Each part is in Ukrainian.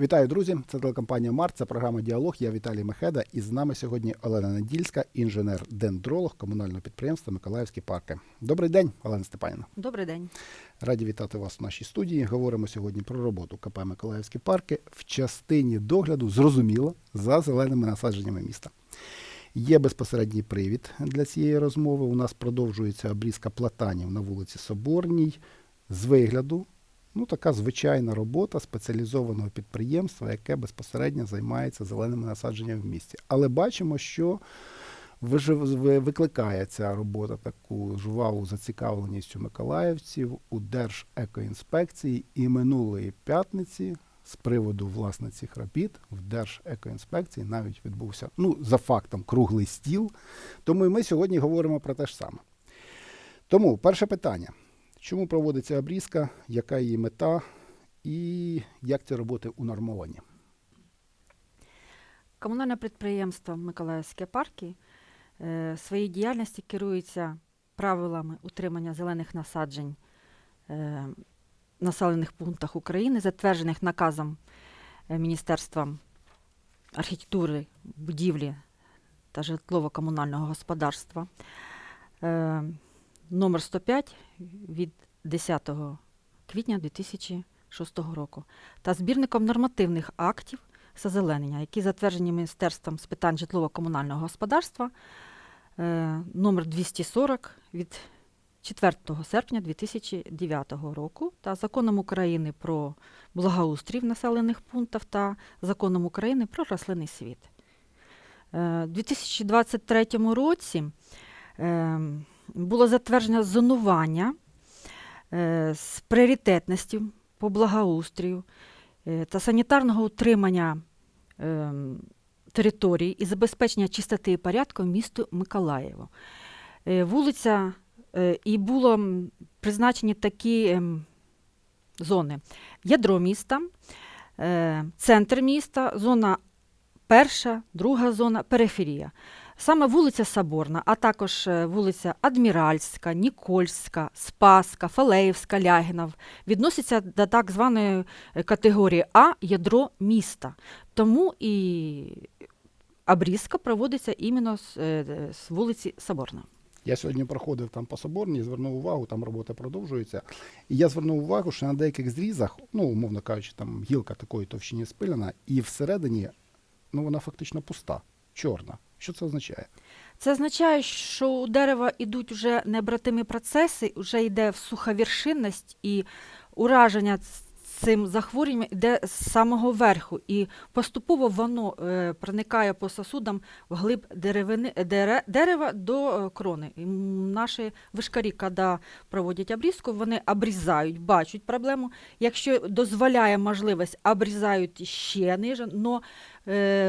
Вітаю, друзі! Це телекомпанія Март, це програма Діалог. Я Віталій Мехеда. І з нами сьогодні Олена Недільська, інженер-дендролог комунального підприємства Миколаївські парки. Добрий день, Олена Степанівна. Добрий день. Раді вітати вас в нашій студії. Говоримо сьогодні про роботу КП Миколаївські парки в частині догляду, зрозуміло, за зеленими насадженнями міста. Є безпосередній привід для цієї розмови. У нас продовжується обрізка платанів на вулиці Соборній. З вигляду, ну така звичайна робота спеціалізованого підприємства, яке безпосередньо займається зеленими насадженнями в місті. Але бачимо, що викликає ця робота таку жваву зацікавленість у миколаївців у Держекоінспекції і минулої п'ятниці з приводу власне цих робіт в Держекоінспекції навіть відбувся ну за фактом круглий стіл. Тому і ми сьогодні говоримо про те ж саме. Тому перше питання: чому проводиться обрізка, яка її мета, і як ці роботи унормовані? Комунальне підприємство Миколаївські парки е, своїй діяльності керується правилами утримання зелених насаджень е, населених пунктах України, затверджених наказом е, Міністерства архітектури, будівлі та житлово-комунального господарства е, номер 105 від 10 квітня 2006 року та збірником нормативних актів зазеленення, які затверджені Міністерством з питань житлово-комунального господарства е, номер 240 від 4 серпня 2009 року та законом України про благоустрій населених пунктах та законом України про рослинний світ. Е, У 2023 році е, було затверджено зонування з пріоритетності по благоустрію е, та санітарного утримання ем, території і забезпечення чистоти і порядку місту Миколаєво. Е, Вулиця е, і було призначені такі ем, зони: ядро міста, е, центр міста, зона перша, друга зона, периферія. Саме вулиця Соборна, а також е, вулиця Адміральська, Нікольська, Спаска, Фалеївська, Лягінов відносяться до так званої е, категорії А ядро міста. Тому і обрізка проводиться іменно з, е, з вулиці Соборна. Я сьогодні проходив там по Соборній, звернув увагу, там робота продовжується. І я звернув увагу, що на деяких зрізах, ну, умовно кажучи, там гілка такої товщині спилена, і всередині ну, вона фактично пуста, чорна. Що це означає? Це означає, що у дерева йдуть вже необратимі процеси, вже йде суховіршинність і ураження цим захворюванням йде з самого верху. І поступово воно е, проникає по сосудам вглиб деревини, дере, дерева до е, крони. І наші вишкарі, коли проводять обрізку, вони обрізають, бачать проблему. Якщо дозволяє можливість, обрізають ще ниже, е,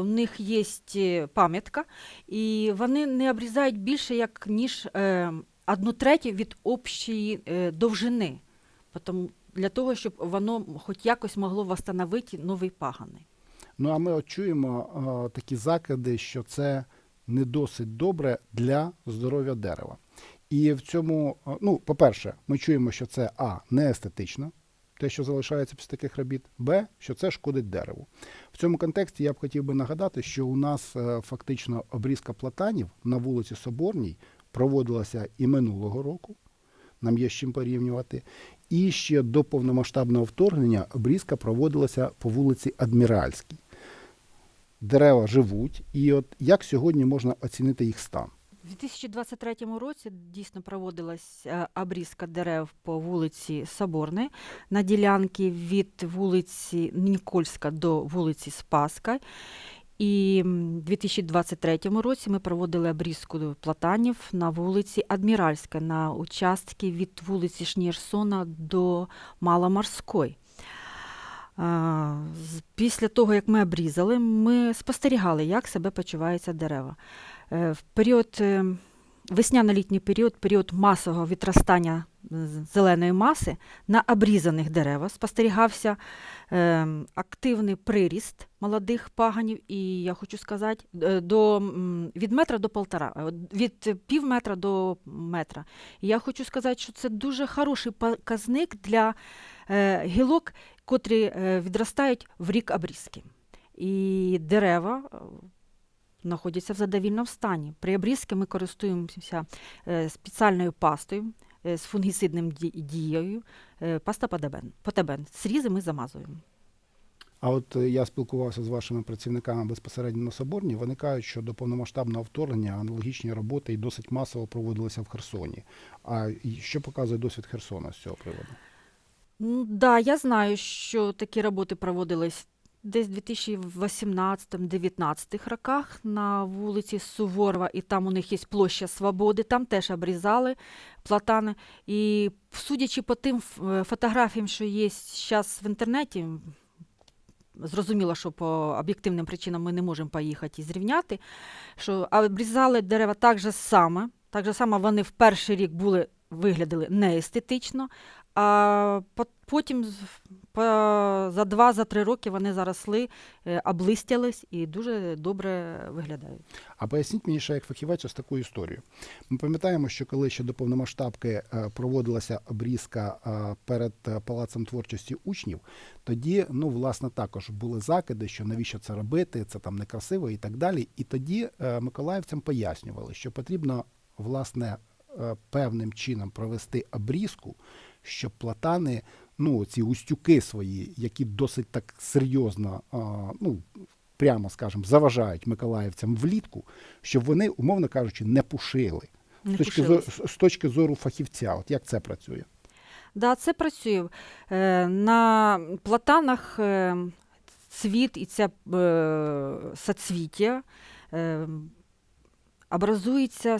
у них є е, пам'ятка, і вони не обрізають більше, як ніж е, одну третю від общої е, довжини. Для того, щоб воно хоч якось могло восстановити новий пагани. Ну а ми от чуємо е, такі закиди, що це не досить добре для здоров'я дерева. І в цьому, е, ну, по-перше, ми чуємо, що це А, не естетично, те, що залишається після таких робіт, Б, що це шкодить дереву. В цьому контексті я б хотів би нагадати, що у нас е, фактично обрізка платанів на вулиці Соборній проводилася і минулого року. Нам є з чим порівнювати. І ще до повномасштабного вторгнення обрізка проводилася по вулиці Адміральській. Дерева живуть, і от як сьогодні можна оцінити їх стан? У 2023 році дійсно проводилась е, обрізка дерев по вулиці Соборної на ділянці від вулиці Нікольська до вулиці Спаска. І у 2023 році ми проводили обрізку платанів на вулиці Адміральська на участки від вулиці Шнірсона до Маломорської. Після того, як ми обрізали, ми спостерігали, як себе почуваються дерева. Е, В період е, весняно-літній період, період масового відростання зеленої маси на обрізаних деревах спостерігався е, активний приріст молодих паганів, і я хочу сказати, до, від метра до полтора, від пів метра до метра. І я хочу сказати, що це дуже хороший показник для гілок, котрі відростають в рік обрізки. І дерева знаходяться в задовільному стані. При обрізці ми користуємося е, спеціальною пастою е, з фунгіцидним дією, е, паста Потебен. Потебен. Срізи ми замазуємо. А от я спілкувався з вашими працівниками безпосередньо на Соборній. Вони кажуть, що до повномасштабного вторгнення аналогічні роботи і досить масово проводилися в Херсоні. А що показує досвід Херсона з цього приводу? Ну, да, я знаю, що такі роботи проводились десь в 2018-2019 роках на вулиці Суворова, і там у них є площа Свободи, там теж обрізали платани. І судячи по тим е, фотографіям, що є зараз в інтернеті, зрозуміло, що по об'єктивним причинам ми не можемо поїхати і зрівняти, що обрізали дерева так же саме, так же саме вони в перший рік були, виглядали неестетично, а потім за два, за три роки вони заросли, е, облистялись і дуже добре виглядають. А поясніть мені ще як фахівець ось таку історію. Ми пам'ятаємо, що коли ще до повномасштабки е, проводилася обрізка е, перед палацем творчості учнів, тоді ну власне також були закиди, що навіщо це робити, це там некрасиво і так далі. І тоді миколаївцям пояснювали, що потрібно власне певним чином провести обрізку, щоб платани, ну ці устюки свої, які досить так серйозно, а, ну прямо скажемо, заважають миколаївцям влітку, щоб вони, умовно кажучи, не пушили. Не з, точки зору, з точки зору фахівця, от як це працює? Да, це працює. Е, На платанах е, цвіт і ця е, соцвіття е, образується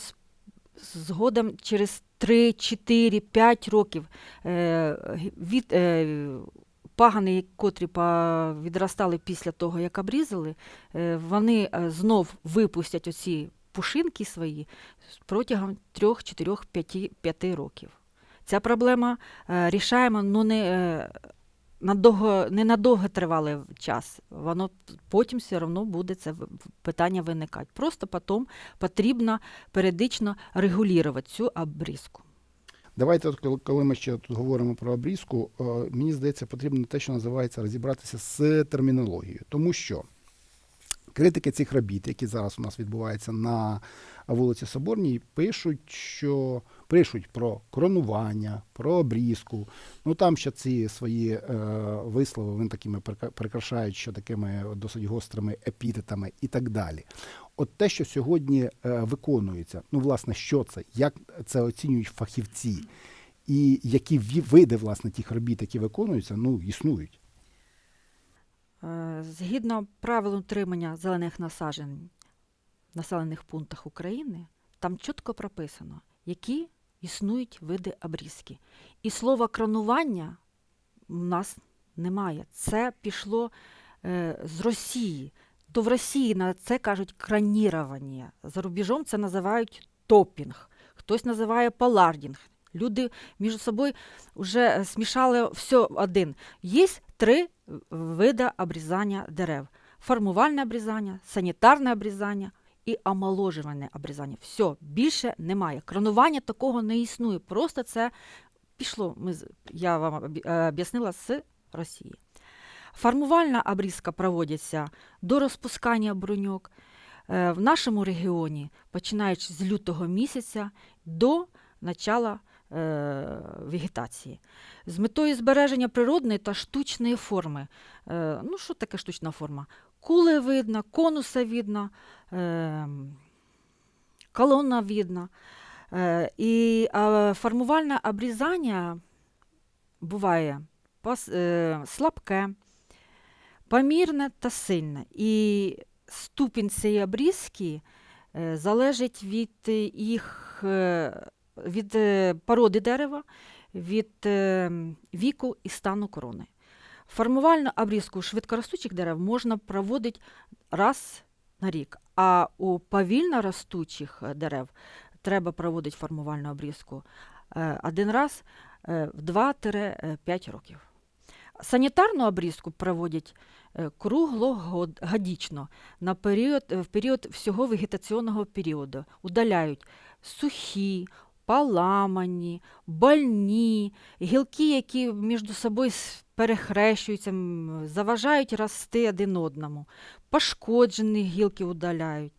згодом через 3, 4, 5 років. Е, Від, е, пагани, котрі відростали після того, як обрізали, е, вони знов випустять оці пушинки свої протягом 3, 4, 5, 5 років. Ця проблема рішаємо але не, е, на не на довготривалий час. Воно потім все одно буде це питання виникати. Просто потім потрібно періодично регулювати цю обрізку. Давайте, от коли, коли ми ще тут говоримо про обрізку, е, мені здається, потрібно те, що називається розібратися з термінологією, тому що критики цих робіт, які зараз у нас відбуваються на вулиці Соборній, пишуть, що пишуть про коронування, про обрізку. Ну там ще ці свої е, вислови вони такими прикрашають, що такими досить гострими епітетами і так далі. От те, що сьогодні е, виконується, ну власне, що це, як це оцінюють фахівці, і які види власне тих робіт, які виконуються, ну існують. Е, Згідно правил утримання зелених насаджень в населених пунктах України, там чітко прописано, які існують види обрізки. І слова кронування у нас немає. Це пішло е, з Росії. То в Росії на це кажуть кранірування. За рубежом це називають топінг, хтось називає палардінг. Люди між собою вже смішали все один. Є три види обрізання дерев: формувальне обрізання, санітарне обрізання і омоложувальне обрізання. Все, більше немає. Кронування такого не існує. Просто це пішло. Ми, я вам е, об'яснила з Росії. Формувальна обрізка проводиться до розпускання бруньок. Е, В нашому регіоні, починаючи з лютого місяця до начала вегетації. З метою збереження природної та штучної форми. Е, ну, що таке штучна форма? Видно, е, колона. Е, і е, формувальне обрізання буває е, слабке, помірне та сильне. І ступінь цієї обрізки е, залежить від е, їх е, від е, породи дерева, від е, віку і стану корони. Формувальну обрізку швидкоростучих дерев можна проводити раз на рік, а у повільно ростучих е, дерев треба проводити формувальну обрізку один раз в 2-5 років. Санітарну обрізку проводять круглогодично на період, в період всього вегетаційного періоду. Удаляють сухі, поламані, больні, гілки, які між собою перехрещуються, заважають рости один одному, пошкоджені гілки удаляють.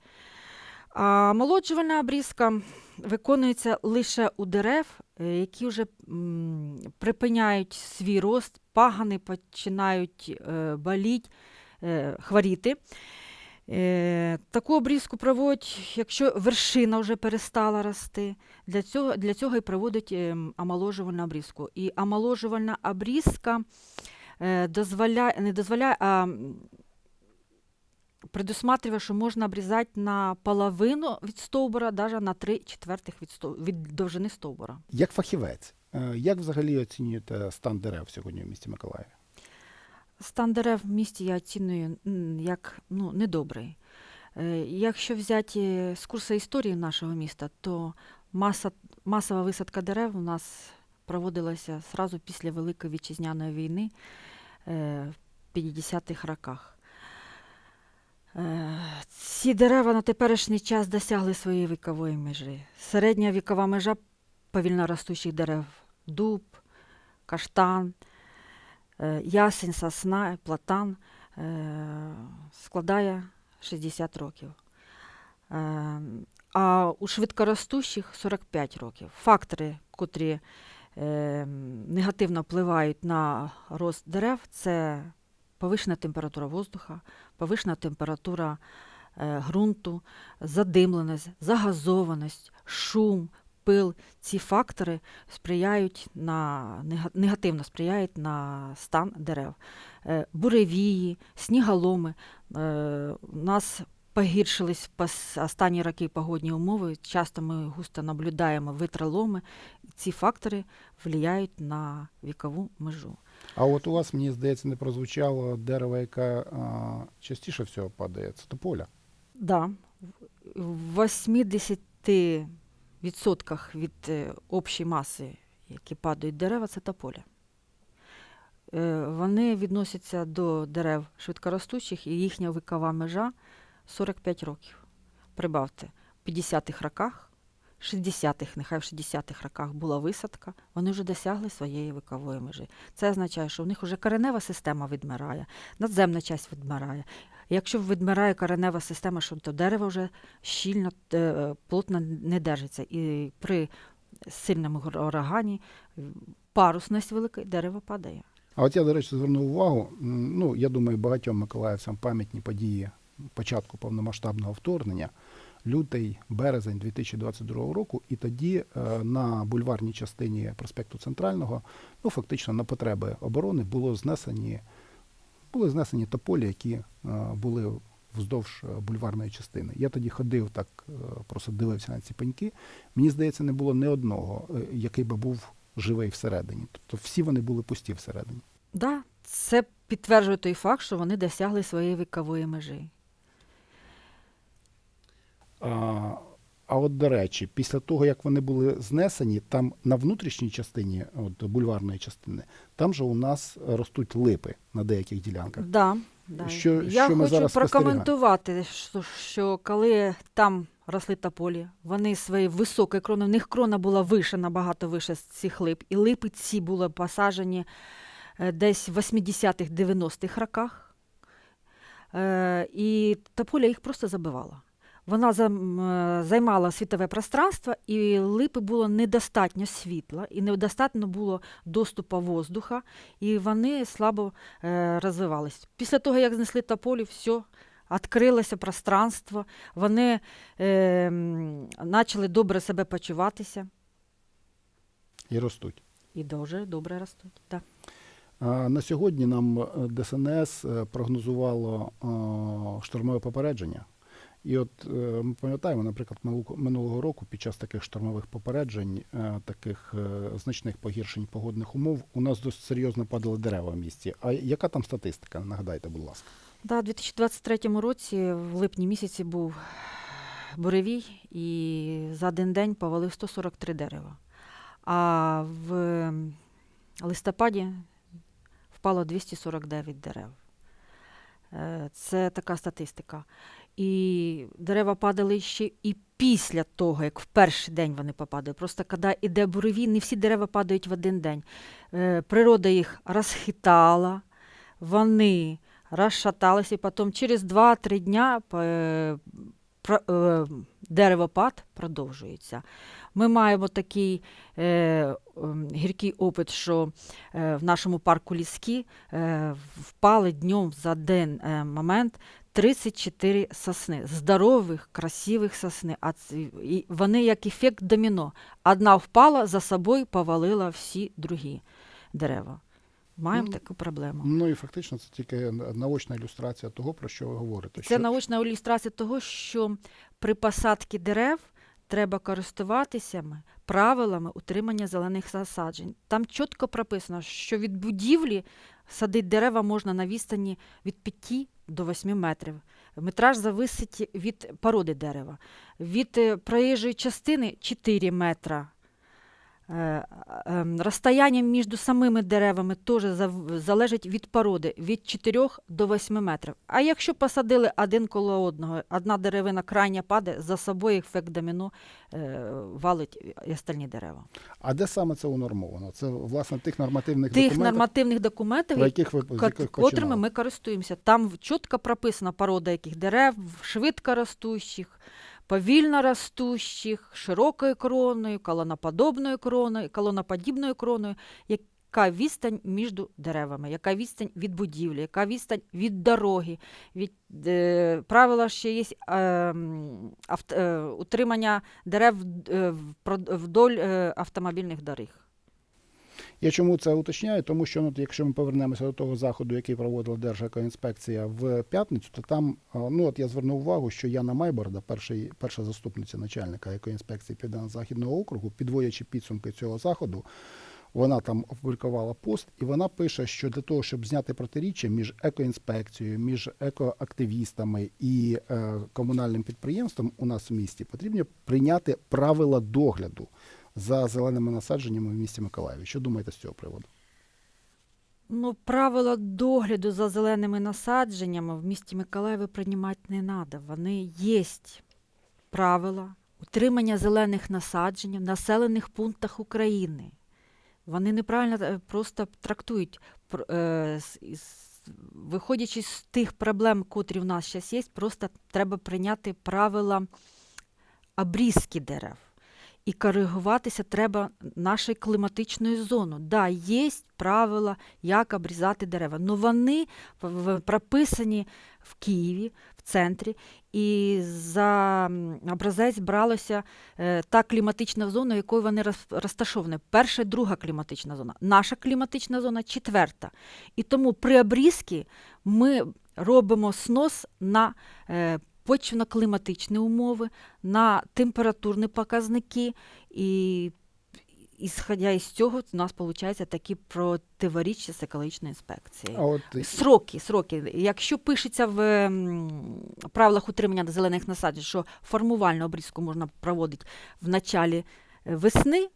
А молоджувальна обрізка виконується лише у дерев, е, які вже припиняють свій рост, пагани починають е, боліть, е, хворіти. Е, таку обрізку проводять, якщо вершина вже перестала рости. Для цього, для цього і проводять е, омоложувальну обрізку. І омоложувальна обрізка е, дозволяє, не дозволяє, а предусматриває, що можна обрізати на половину від стовбура, навіть на 3 четвертих від, стов- від довжини стовбура. Як фахівець, е, як взагалі оцінюєте стан дерев сьогодні в місті Миколаєві? Стан дерев в місті я оціную як ну, недобрий. Е, Якщо взяти з курсу історії нашого міста, то маса, масова висадка дерев у нас проводилася сразу після Великої вітчизняної війни е, в 50-х роках. Е, Ці дерева на теперішній час досягли своєї вікової межі. Середня вікова межа повільно ростучих дерев дуб, каштан, ясень, сосна, платан е, складає 60 років. Е, А у швидкоростущих 45 років. Фактори, котрі е, негативно впливають на рост дерев, це повишена температура воздуха, повишена температура е, ґрунту, задимленість, загазованість, шум, пил. Ці фактори сприяють на негативно сприяють на стан дерев. Е, Буревії, сніголоми. Е, У нас погіршились останні роки погодні умови. Часто ми густо наблюдаємо витроломи. Ці фактори впливають на вікову межу. А от у вас, мені здається, не прозвучало дерево, яке а, частіше всього падає, це тополя. Да, в 80% від е, общої маси, які падають дерева, це тополя. Е, Вони відносяться до дерев швидкоростучих, і їхня вікова межа 45 років. Прибавте, в 50-х роках, 60-х, нехай в 60-х роках була висадка, вони вже досягли своєї вікової межі. Це означає, що в них вже коренева система відмирає, надземна часть відмирає. Якщо відмирає коренева система, що то дерево вже щільно, е, плотно не держиться. І при сильному урагані парусність велика, дерево падає. А от я, до речі, звернув увагу. Ну, я думаю, багатьом миколаївцям пам'ятні події початку повномасштабного вторгнення, лютий, березень 2022 року, і тоді е, на бульварній частині проспекту Центрального, ну фактично на потреби оборони було знесені, були знесені тополі, які е, були вздовж е, бульварної частини. Я тоді ходив так, е, просто дивився на ці пеньки. Мені здається, не було ні одного, який би був живий всередині. Тобто всі вони були пусті всередині. Да, це підтверджує той факт, що вони досягли своєї вікової межі. А, а от, до речі, після того, як вони були знесені, там на внутрішній частині, от бульварної частини, там же у нас ростуть липи на деяких ділянках. Да, да. Що- Я що ми хочу зараз прокоментувати, що, що коли там росли тополі, вони свої високі крони, в них крона була вище, набагато вище з цих лип, і липи ці були посаджені е, десь в 80-х, 90-х роках. Е, і тополя їх просто забивала. Вона е, займала світове пространство, і липи було недостатньо світла, і недостатньо було доступу воздуха, і вони слабо е, розвивались. Після того, як знесли тополі, все, відкрилося пространство, вони е, почали добре себе почуватися І ростуть. і дуже добре ростуть. Да. На сьогодні нам е, ДСНС е, прогнозувало е, штормове попередження. І от е, ми пам'ятаємо, наприклад, минулого- року під час таких штормових попереджень, е, таких е, значних погіршень погодних умов, у нас досить серйозно падали дерева в місті. А яка там статистика? Нагадайте, будь ласка. Да, у 2023 році, в липні місяці, був буревій, і за один день повалив 143 дерева. А в листопаді впало 249 дерев. Це така статистика. І дерева падали ще і після того, як в перший день вони попадають. Просто коли йде буревій, не всі дерева падають в один день. Е, природа їх розхитала, вони розшаталися, і потім через 2-3 дня е, е, деревопад продовжується. Ми маємо такий е, гіркий опит, що в нашому парку ліски е, впали днем за е, момент 34 сосни, здорових, красивих сосни. А вони як ефект доміно. Одна впала, за собою повалила всі другі дерева. Маємо Ну, таку проблему. Ну і фактично це тільки наочна ілюстрація того, про що ви говорите. Це що... наочна ілюстрація того, що при посадці дерев треба користуватися правилами утримання зелених засаджень. Там чітко прописано, що від будівлі садити дерева можна на відстані від 5 до 8 метрів. Метраж зависить від породи дерева. Від е, проїжджої частини 4 метра. Е, ем, Розстояння між самими деревами теж залежить від породи від 4 до 8 метрів. А якщо посадили один коло одного, одна деревина крайня падає, за собою ефект доміно е, валить і остальні дерева. А де саме це унормовано? Це власне тих нормативних Тих документах, нормативних документів, про яких ви котрими ми користуємося. Там чітко прописана порода яких дерев, швидко ростущих, повільно ростущих, широкою кроною, колоноподобною кроною, колоноподібною кроною, яка відстань між деревами, яка відстань від будівлі, яка відстань від дороги. Від, е, правила ще є е, авто, е, утримання дерев е, вдоль е, автомобільних доріг. Я чому це уточняю? Тому що ну, якщо ми повернемося до того заходу, який проводила Держекоінспекція в п'ятницю, то там ну от я звернув увагу, що Яна Майборда, перший, перша заступниця начальника екоінспекції Південно-Західного округу, підводячи підсумки цього заходу, вона там опублікувала пост, і вона пише, що для того, щоб зняти протиріччя між екоінспекцією, між екоактивістами і е, комунальним підприємством у нас в місті, потрібно прийняти правила догляду за зеленими насадженнями в місті Миколаєві. Що думаєте з цього приводу? Ну, правила догляду за зеленими насадженнями в місті Миколаєві приймати не треба. Вони є правила утримання зелених насаджень в населених пунктах України. Вони неправильно е, просто трактують, е, виходячи з тих проблем, котрі в нас зараз є, просто треба прийняти правила обрізки дерев. І коригуватися треба нашою кліматичною зоною. Да, є правила, як обрізати дерева. але вони прописані в Києві, в центрі, і за образець бралося е, та кліматична зона, якою вони розташовані. Перша, друга кліматична зона. Наша кліматична зона четверта. І тому при обрізці ми робимо снос на почвенно-кліматичні умови, на температурні показники, і ісходя із цього, у нас виходить такі противоріччя з екологічної інспекції. А от Сроки, сроки. Якщо пишеться в м, правилах утримання зелених насаджень, що формувальну обрізку можна проводити в началі е, весни,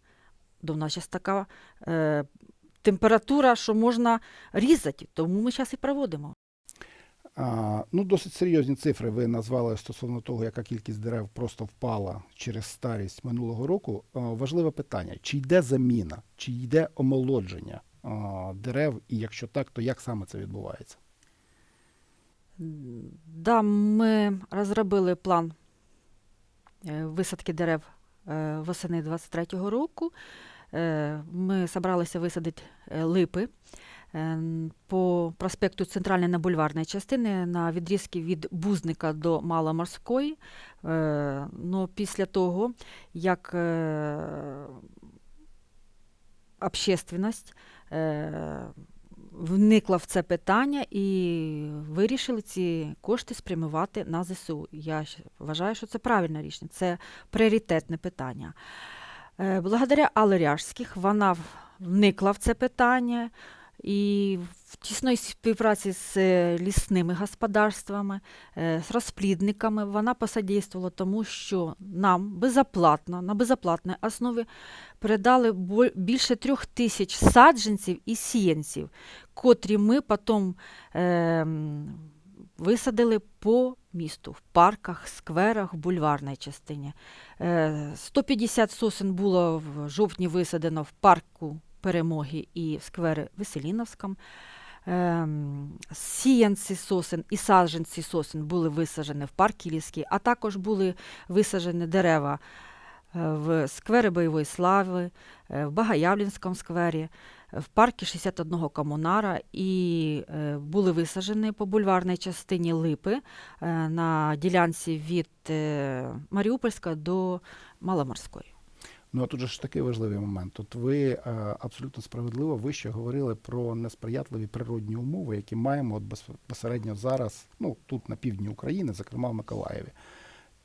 то в нас зараз така е, температура, що можна різати, тому ми зараз і проводимо. А, ну, досить серйозні цифри ви назвали стосовно того, яка кількість дерев просто впала через старість минулого року. А, важливе питання: чи йде заміна, чи йде омолодження а, дерев, і якщо так, то як саме це відбувається? Да, ми розробили план е, висадки дерев е, восени 23-го року. Е, Ми зібралися висадити липи по проспекту Центральної на бульварної частини на відрізки від Бузника до Маломорської. Е, Ну, після того, як е, общественність е, вникла в це питання і вирішили ці кошти спрямувати на ЗСУ. Я вважаю, що це правильне рішення, це пріоритетне питання. Благодаря Аллеряжських вона вникла в це питання і в тісної співпраці з е, лісними господарствами, е, з розплідниками вона посодействувала тому, що нам безоплатно, на безоплатній основі передали більше трьох тисяч саджанців і сіянців, котрі ми потім ем, висадили по місту, в парках, скверах, бульварній частині. Е, 150 сосен було в жовтні висадено в парку Перемоги і в сквері Веселіновському. Ем, Сіянці сосен і саджанці сосен були висаджені в парку Ліській, а також були висаджені дерева е, в сквері Бойової слави, е, в Багаявлінському сквері, в парку 61 комунара і е, були висаджені по бульварній частині липи на ділянці від Маріупольська до Маломорської. Ну а тут же ж такий важливий момент. От ви е, абсолютно справедливо вище говорили про несприятливі природні умови, які маємо от безпосередньо зараз, ну тут на півдні України, зокрема в Миколаєві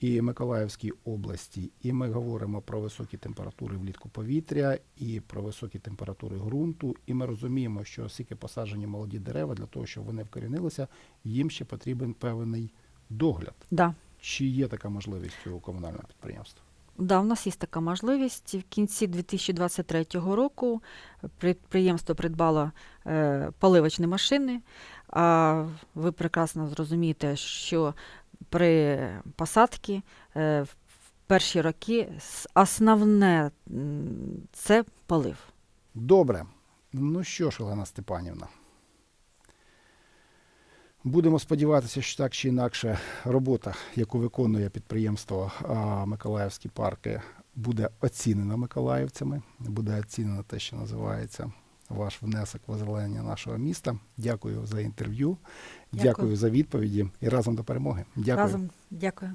і Миколаївській області. І ми говоримо про високі температури влітку повітря і про високі температури ґрунту. І ми розуміємо, що оскільки посаджені молоді дерева для того, щоб вони вкорінилися, їм ще потрібен певний догляд. Да. Чи є така можливість у комунального підприємства? Да, у нас є така можливість. В кінці 2023 року підприємство придбало е, поливочні машини. А ви прекрасно зрозумієте, що при посадці е, в перші роки основне це полив. Добре. Ну що ж, Олена Степанівна. Будемо сподіватися, що так чи інакше робота, яку виконує підприємство Миколаївські парки, буде оцінена миколаївцями, буде оцінено те, що називається ваш внесок в озеленення нашого міста. Дякую за інтерв'ю, дякую, Дякую. за відповіді і разом до перемоги. Дякую. Разом дякую.